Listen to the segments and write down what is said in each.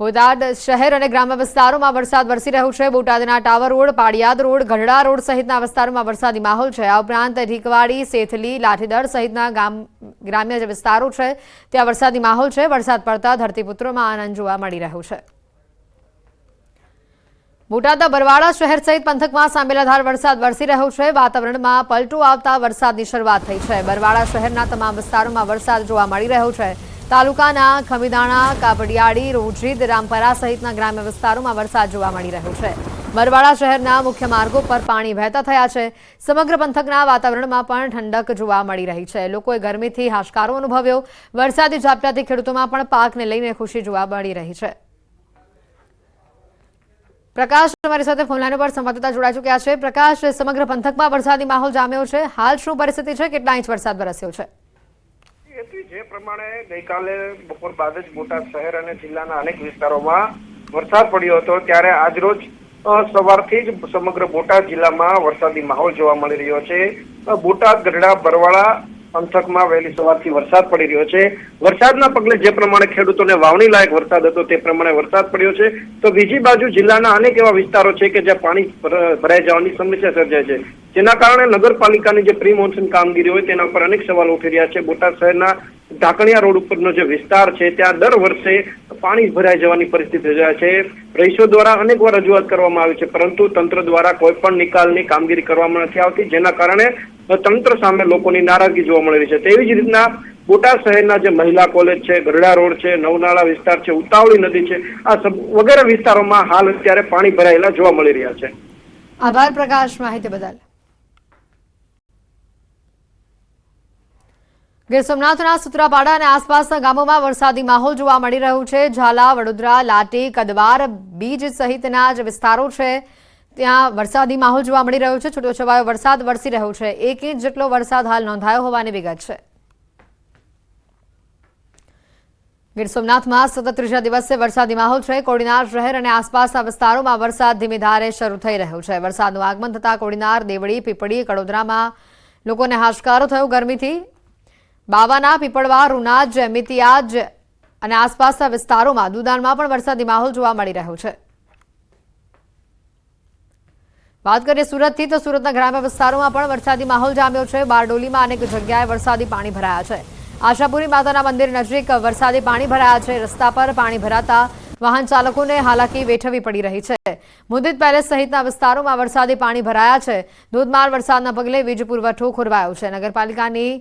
બોટાદ શહેર અને ગ્રામ્ય વિસ્તારોમાં વરસાદ વરસી રહ્યો છે. બોટાદના tower road પાડિયાદ road, Gadhada road સહિતના વિસ્તારોમાં વરસાદી માહોલ છે. આ ઉપરાંત ઢીકવાડી, સેથલી, લાઠીદળ સહિતના ગ્રામ્ય જે વિસ્તારો છે, ત્યાં વરસાદી માહોલ છે. વરસાદ પડતા ધરતીપુત્રોમાં આનંદ જોવા મળી રહ્યો છે. બોટાદના બરવાડા શહેર સહિત પંથકમાં સાંબેલાધાર વરસાદ વરસી રહ્યો છે. વાતાવરણમાં પલટો આવતા વરસાદની શરૂઆત થઈ છે. બરવાડા શહેરના તમામ વિસ્તારોમાં વરસાદ જોવા મળી રહ્યો છે. તાલુકાના ખમીદાણા કાબડિયાળી રોજીદ રામપરા સહિતના ગ્રામ્ય વિસ્તારોમાં વરસાદ જોવા મળી રહ્યો છે. બરવાડા શહેરના મુખ્ય માર્ગો પર પાણી વહેતા થયા છે. સમગ્ર પંથકના વાતાવરણમાં પણ ઠંડક જોવા મળી રહી છે. લોકોએ ગરમીથી હાશકારો અનુભવ્યો. વરસાદી ઝાપટાથી ખેડૂતોમાં પણ પાકને લઈને ખુશી જોવા મળી રહી છે. પ્રકાશ તમારી સાથે ફોનલાઈન પર સંવાદદાતા જોડાઈ ચૂક્યા છે. પ્રકાશ, સમગ્ર પંથકમાં વરસાદી માહોલ જામ્યો છે. હાલ શું પરિસ્થિતિ છે? કેટલા ઇંચ વરસાદ વરસ્યો છે? પ્રમાણે ગઈકાલે બપોર બાદ જ બોટાદ શહેર અને જિલ્લાના અનેક વિસ્તારોમાં વરસાદ પડ્યો હતો. ત્યારે આજરોજ સવારથી જ સમગ્ર બોટાદ જિલ્લામાં વરસાદી માહોલ જોવા મળી રહ્યો છે. બોટાદ ગઢડા, બરવાળા પંથકમાં વહેલી સવારથી વરસાદ પડી રહ્યો છે. વરસાદના પગલે જે પ્રમાણે ખેડૂતોને વાવણી લાયક વરસાદ હતો તે પ્રમાણે વરસાદ પડ્યો છે. તો બીજી બાજુ જિલ્લાના અનેક એવા વિસ્તારો છે કે જ્યાં પાણી ભરાઈ જવાની સમસ્યા સર્જાય છે. જેના કારણે નગરપાલિકાની જે પ્રી મોન્સૂન કામગીરી હોય તેના ઉપર અનેક સવાલ ઉઠી રહ્યા છે. બોટાદ શહેરના ઢાકણિયા રોડ ઉપરનો જે વિસ્તાર છે, ત્યાં દર વર્ષે પાણી ભરાઈ જવાની પરિસ્થિતિ સર્જાય છે. રહીશો દ્વારા અનેક વાર રજૂઆત કરવામાં આવી છે, પરંતુ તંત્ર દ્વારા કોઈ પણ નિકાલની કામગીરી કરવામાં નથી આવતી, જેના કારણે તંત્ર સામે લોકોની નારાજગી જોવા મળી રહી છે. તેવી જ રીતના બોટાદ શહેરના જે મહિલા કોલેજ છે, ગરડા રોડ છે, નવનાળા વિસ્તાર છે, ઉતાવળી નદી છે, આ વગેરે વિસ્તારોમાં હાલ અત્યારે પાણી ભરાયેલા જોવા મળી રહ્યા છે. આભાર પ્રકાશ માહિતી બદલ. ગીર સોમનાથના સુત્રાપાડા અને આસપાસના ગામોમાં વરસાદી માહોલ જોવા મળી રહ્યું છે. ઝાલા, વડોદરા, લાટી, કદવાર, બીજ સહિતના જે વિસ્તારો છે ત્યાં વરસાદી માહોલ જોવા મળી રહ્યો છે. છૂટોછવાયો વરસાદ વરસી રહ્યો છે. એક ઇંચ જેટલો વરસાદ હાલ નોંધાયો હોવાની વિગત છે. ગીર સોમનાથમાં સતત ત્રીજા દિવસે વરસાદી માહોલ છે. કોડીનાર શહેર અને આસપાસના વિસ્તારોમાં વરસાદ ધીમી ધારે શરૂ થઈ રહ્યો છે. વરસાદનું આગમન થતાં કોડીનાર, દેવળી, પીપળી, કડોદરામાં લોકોને હાશકારો થયો ગરમીથી. બાવાના, પીપળવા, રૂનાજ, મિતિયાજ અને આસપાસના વિસ્તારોમાં દુદાનમાં પણ વરસાદી માહોલ જોવા મળી રહ્યો છે. વાત કરીએ સુરતથી, તો સુરતના ગ્રામ્ય વિસ્તારોમાં પણ વરસાદી માહોલ જામ્યો છે. બારડોલીમાં અનેક જગ્યાએ વરસાદી પાણી ભરાયા છે. આશાપુરી માતાના મંદિર નજીક વરસાદી પાણી ભરાયા છે. રસ્તા પર પાણી ભરાતા વાહન ચાલકોને હાલાકી વેઠવી પડી રહી છે. મુદિત પેલેસ સહિતના વિસ્તારોમાં વરસાદી પાણી ભરાયા છે. ધોધમાર વરસાદના પગલે વીજ પુરવઠો ખોરવાયો છે. નગરપાલિકાની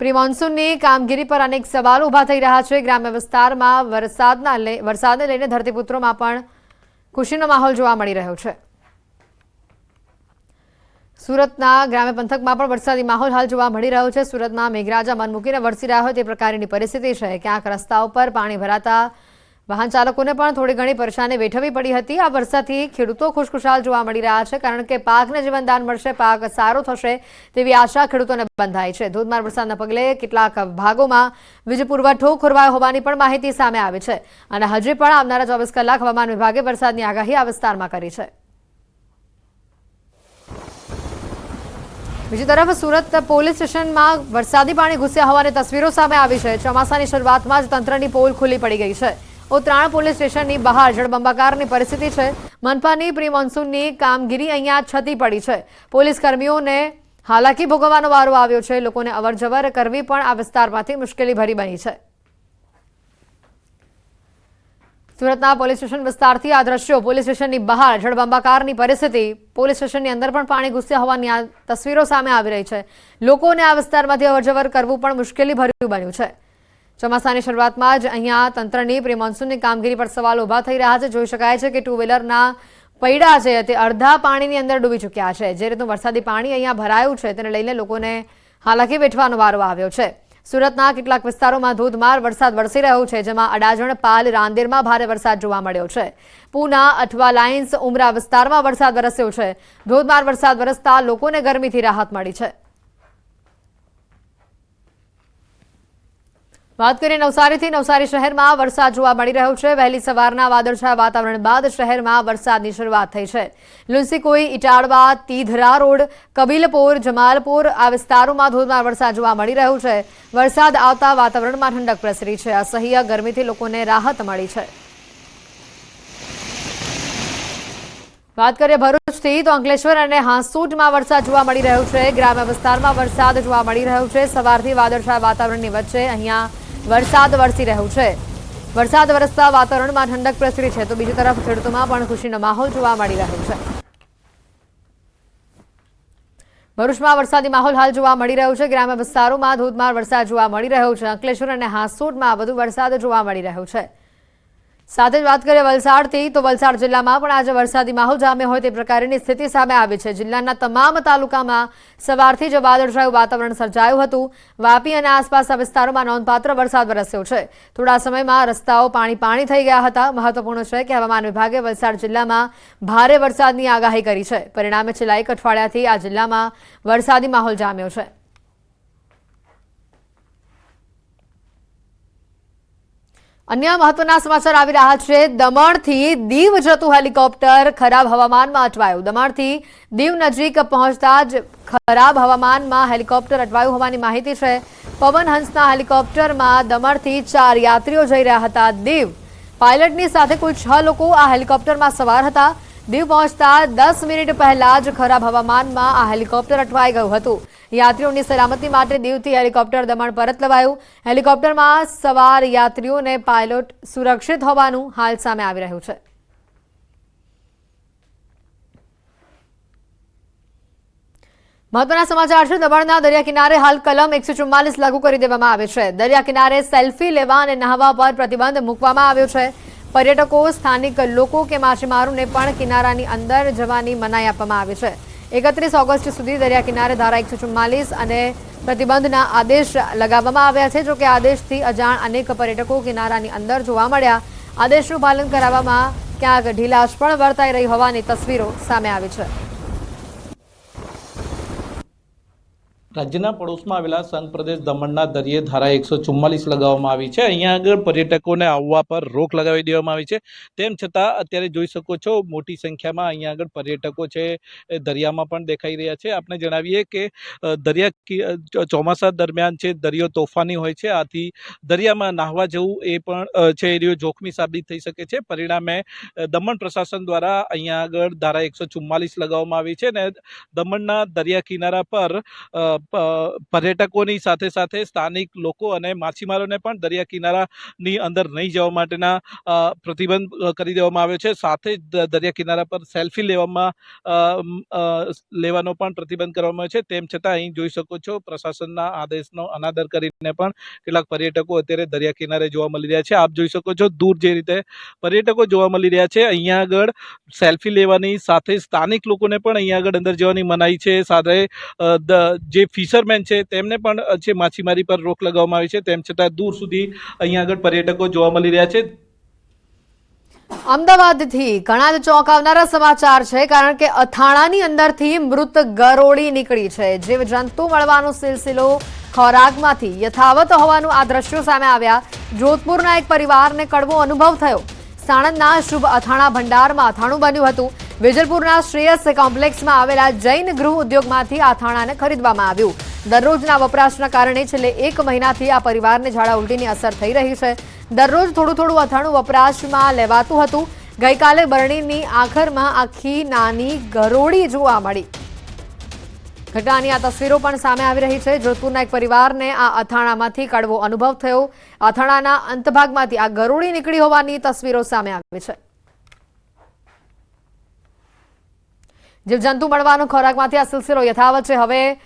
પ્રી મોન્સૂનની કામગીરી પર અનેક સવાલો ઊભા થઈ રહ્યા છે. ગ્રામ્ય વિસ્તારમાં વરસાદના વરસાદને લઈને ધરતીપુત્રોમાં પણ ખુશીનો માહોલ જોવા મળી રહ્યો છે. સુરતના ગ્રામ્ય પંથકમાં પણ વરસાદી માહોલ હાલ જોવા મળી રહ્યો છે. સુરતમાં મેઘરાજા મન મૂકીને વરસી રહ્યા હોય તે પ્રકારની પરિસ્થિતિ છે. ક્યાંક રસ્તાઓ પર પાણી ભરાતા વાહન ચાલકોને પણ થોડી ઘણી પરેશાની વેઠવી પડી હતી. આ વરસાદથી ખેડૂતો ખુશખુશાલ જોવા મળી રહ્યા છે, કારણ કે પાકને જીવનદાન મળશે, પાક સારો થશે તેવી આશા ખેડૂતોને બંધાઈ છે. ધોધમાર વરસાદના પગલે કેટલાક ભાગોમાં વીજ પુરવઠો ખોરવાયો હોવાની પણ માહિતી સામે આવી છે અને હજી પણ આવનારા ચોવીસ કલાક હવામાન વિભાગે વરસાદની આગાહી આ વિસ્તારમાં કરી છે. બીજી તરફ સુરત પોલીસ સ્ટેશનમાં વરસાદી પાણી ઘૂસ્યા હોવાની તસવીરો સામે આવી છે. ચોમાસાની શરૂઆતમાં જ તંત્રની પોલ ખુલ્લી પડી ગઈ છે. ઉત્તરાયણ પોલીસ સ્ટેશનની બહાર જળબંબાકારની પરિસ્થિતિ છે. મનપાની પ્રી મોન્સૂનની કામગીરી અહીંયા છતી પડી છે. પોલીસ કર્મીઓને હાલાકી ભોગવવાનો વારો આવ્યો છે. લોકોને અવરજવર કરવી પણ આ વિસ્તારમાંથી મુશ્કેલી ભરી બની છે. સુરતના પોલીસ સ્ટેશન વિસ્તારથી આ દ્રશ્યો. પોલીસ સ્ટેશનની બહાર જળબંબાકારની પરિસ્થિતિ. પોલીસ સ્ટેશનની અંદર પણ પાણી ઘૂસ્યા હોવાની આ તસવીરો સામે આવી રહી છે. લોકોને આ વિસ્તારમાંથી અવરજવર કરવું પણ મુશ્કેલી ભર્યું બન્યું છે. ચોમાસાની શરૂઆતમાં જ અહીંયા તંત્રની પ્રી મોન્સૂનની કામગીરી પર સવાલ ઊભા થઈ રહ્યા છે. જોઈ શકાય છે કે ટુ વ્હીલરના પૈડા છે તે અડધા પાણીની અંદર ડૂબી ચૂક્યા છે. જે રીતનું વરસાદી પાણી અહીંયા ભરાયું છે તેને લઈને લોકોને હાલાકી વેઠવાનો વારો આવ્યો છે. સુરતના કેટલાક વિસ્તારોમાં ધોધમાર વરસાદ વરસી રહ્યો છે, જેમાં અડાજણ, પાલ, રાંદેરમાં ભારે વરસાદ જોવા મળ્યો છે. પૂના, અઠવા લાઇન્સ, ઉમરા વિસ્તારમાં વરસાદ વરસ્યો છે. ધોધમાર વરસાદ વરસતા લોકોને ગરમીથી રાહત મળી છે. વાત કરીએ નવસારીથી. નવસારી શહેરમાં વરસાદ જોવા મળી રહ્યો છે. વહેલી સવારના વાદળછાયા વાતાવરણ બાદ શહેરમાં વરસાદની શરૂઆત થઈ છે. લુન્સીકોઈ ઇટાળવા તીધરા રોડ, કબીલપોર, જમાલપુર આ વિસ્તારોમાં ધોધમાર વરસાદ જોવા મળી રહ્યો છે. વરસાદ આવતા વાતાવરણમાં ઠંડક પ્રસરી છે. અસહ્ય ગરમીથી લોકોને રાહત મળી છે. વાત કરીએ ભરૂચથી તો અંકલેશ્વર અને હાંસુટમાં વરસાદ જોવા મળી રહ્યો છે. ગ્રામ્ય વિસ્તારમાં વરસાદ જોવા મળી રહ્યો છે. સવારથી વાદળછાયા વાતાવરણની વચ્ચે અહીંયા વરસાદ વરસી રહ્યો છે. વરસાદ વરસતા વાતાવરણમાં ઠંડક પ્રસરી છે, તો બીજી તરફ ખેડૂતોમાં પણ ખુશીનો માહોલ જોવા મળી રહ્યો છે. ભરૂચમાં વરસાદી માહોલ હાલ જોવા મળી રહ્યો છે. ગ્રામ્ય વિસ્તારોમાં ધોધમાર વરસાદ જોવા મળી રહ્યો છે. અંકલેશ્વર અને હાંસોટમાં વધુ વરસાદ જોવા મળી રહ્યો છે. સાથે જ વાત કરીએ વલસાડથી, તો વલસાડ જિલ્લામાં પણ આજે વરસાદી માહોલ જામ્યો હોય તે પ્રકારની સ્થિતિ સામે આવી છે. જિલ્લાના તમામ તાલુકામાં સવારથી જ વાદળછાયું વાતાવરણ સર્જાયું હતું. વાપી અને આસપાસના વિસ્તારોમાં નોંધપાત્ર વરસાદ વરસ્યો છે. થોડા સમયમાં રસ્તાઓ પાણી પાણી થઈ ગયા હતા. મહત્વપૂર્ણ છે કે હવામાન વિભાગે વલસાડ જિલ્લામાં ભારે વરસાદની આગાહી કરી છે. પરિણામે છેલ્લા એક અઠવાડિયાથી આ જિલ્લામાં વરસાદી માહોલ જામ્યો છે. અન્ય મહત્વના સમાચાર આવી રહ્યા છે. દમણથી દીવ જતું હેલિકોપ્ટર ખરાબ હવામાનમાં અટવાયું. દમણથી દીવ નજીક પહોંચતા જ ખરાબ હવામાનમાં હેલિકોપ્ટર અટવાયું હોવાની માહિતી છે. પવન હંસના હેલિકોપ્ટરમાં દમણથી ચાર યાત્રીઓ જઈ રહ્યા હતા. દીવ પાયલટની સાથે કુલ છ લોકો આ હેલિકોપ્ટરમાં સવાર હતા. દીવ પહોંચતા દસ મિનિટ પહેલા જ ખરાબ હવામાનમાં આ હેલિકોપ્ટર અટવાઈ ગયું હતું. યાત્રીઓની સલામતી માટે દીવથી હેલિકોપ્ટર દમણ પરત લવાયું. હેલિકોપ્ટરમાં સવાર યાત્રીઓને પાયલોટ સુરક્ષિત હોવાનું હાલ સામે આવી રહ્યું છે. મહત્વના સમાચાર છે, દમણના દરિયા કિનારે હાલ કલમ એકસો ચુમ્માલીસ લાગુ કરી દેવામાં આવે છે. દરિયા કિનારે સેલ્ફી લેવા અને નહાવા પર પ્રતિબંધ મૂકવામાં આવ્યો છે. પર્યટકો, સ્થાનિક લોકો કે માછીમારોને પણ કિનારાની અંદર જવાની મનાઈ આપવામાં આવી છે. એકત્રીસ ઓગસ્ટ સુધી દરિયા કિનારે ધારા એકસો ચુમ્માલીસ અને પ્રતિબંધના આદેશ લગાવવામાં આવ્યા છે, જોકે આદેશથી અજાણ અનેક પર્યટકો કિનારાની અંદર જોવા મળ્યા. આદેશનું પાલન કરાવવામાં ક્યાંક ઢીલાશ પણ વર્તાઈ રહી હોવાની તસવીરો સામે આવી છે. રાજ્યના પડોશમાં આવેલા સંઘ પ્રદેશ દમણના દરિયે ધારા એકસો ચુમ્માલીસ લગાવવામાં આવી છે. અહીંયા આગળ પર્યટકોને આવવા પર રોક લગાવી દેવામાં આવી છે. તેમ છતાં અત્યારે જોઈ શકો છો, મોટી સંખ્યામાં અહીંયા આગળ પર્યટકો છે, એ દરિયામાં પણ દેખાઈ રહ્યા છે. આપણે જણાવીએ કે દરિયા ચોમાસા દરમિયાન છે દરિયો તોફાની હોય છે, આથી દરિયામાં નાહવા જવું એ પણ છે, એ જોખમી સાબિત થઈ શકે છે. પરિણામે દમણ પ્રશાસન દ્વારા અહીંયા આગળ ધારા એકસો ચુમ્માલીસ લગાવવામાં આવી છે અને દમણના દરિયા કિનારા પર પર્યટકોની સાથે સાથે સ્થાનિક લોકો અને માછીમારોને પણ દરિયા કિનારાની અંદર નહીં જવા માટેના પ્રતિબંધ કરી દેવામાં આવ્યો છે. સાથે જ દરિયા કિનારા પર સેલ્ફી લેવામાં લેવાનો પણ પ્રતિબંધ કરવામાં આવ્યો છે. તેમ છતાં અહીં જોઈ શકો છો, પ્રશાસનના આદેશનો અનાદર કરીને પણ કેટલાક પર્યટકો અત્યારે દરિયા કિનારે જોવા મળી રહ્યા છે. આપ જોઈ શકો છો, દૂર જે રીતે પર્યટકો જોવા મળી રહ્યા છે, અહીંયા આગળ સેલ્ફી લેવાની સાથે સ્થાનિક લોકોને પણ અહીંયા આગળ અંદર જવાની મનાઈ છે. સાથે જે ફિશરમેન છે, તેમને પણ જે માછીમારી પર રોક લગાવવામાં આવી છે. તેમ છતાં દૂર સુધી અહીંયા આગળ પર્યટકો જોવા મળી રહ્યા છે. અમદાવાદથી ઘણા જ ચોંકાવનારા સમાચાર છે, કારણ કે અથાણાની અંદરથી મૃત ગરોળી નીકળી છે. જીવ જંતુ મળવાનો સિલસિલો ખોરાકમાંથી યથાવત હોવાનું આ દ્રશ્યો સામે આવ્યા. જોધપુરના એક પરિવારને કડવો અનુભવ થયો. સાણંદના શુભ અથાણા ભંડારમાં અથાણું બન્યું હતું. વેજલપુરના શ્રેયસ કોમ્પ્લેક્સમાં આવેલા જૈન ગૃહ ઉદ્યોગમાંથી આ અથાણાને ખરીદવામાં આવ્યું. દરરોજના વપરાશના કારણે છેલ્લે એક મહિનાથી આ પરિવારને ઝાડા ઉલટીની અસર થઈ રહી છે. દરરોજ થોડું થોડું અથાણું વપરાશમાં લેવાતું હતું. ગઈકાલે બરણીની આખરમાં આખી નાની ગરોળી જોવા મળી. ઘટનાની આ તસવીરો પણ સામે આવી રહી છે. જોધપુરના એક પરિવારને આ અથાણામાંથી કડવો અનુભવ થયો. અથાણાના અંતભાગમાંથી આ ગરોળી નીકળી હોવાની તસવીરો સામે આવી છે. જીવજંતુ મળવાનો ખોરાકમાંથી આ સિલસિલો યથાવત છે. હવે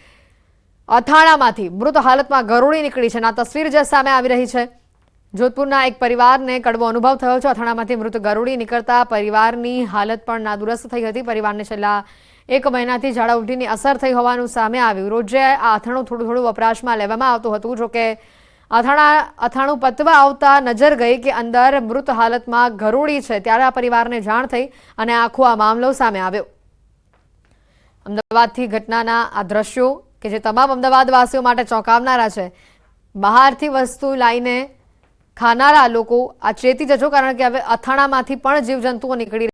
અથાણામાંથી મૃત હાલતમાં ગરોળી નીકળી છે. આ તસવીર જે સામે આવી રહી છે. જોધપુરના એક પરિવારને કડવો અનુભવ થયો છે. અથાણામાંથી મૃત ગરોળી નીકળતા પરિવારની હાલત પણ નાદુરસ્ત થઈ હતી. પરિવારને છેલ્લા એક મહિનાથી ઝાડા અસર થઈ હોવાનું સામે આવ્યું. રોજે આ અથાણું થોડું થોડું વપરાશમાં લેવામાં આવતું હતું. જોકે અથાણા, અથાણું પતવા આવતા નજર ગઈ કે અંદર મૃત હાલતમાં ગરોળી છે. ત્યારે આ પરિવારને જાણ થઈ અને આખો આ મામલો સામે આવ્યો. અમદાવાદથી ઘટનાના આ દ્રશ્યો કે જે તમામ અમદાવાદવાસીઓ માટે ચોંકાવનારા છે, બહારથી વસ્તુ લાવીને ખાનારા લોકો આ ચેતી જજો, કારણ કે હવે અથાણામાંથી પણ જીવજંતુઓ નીકળી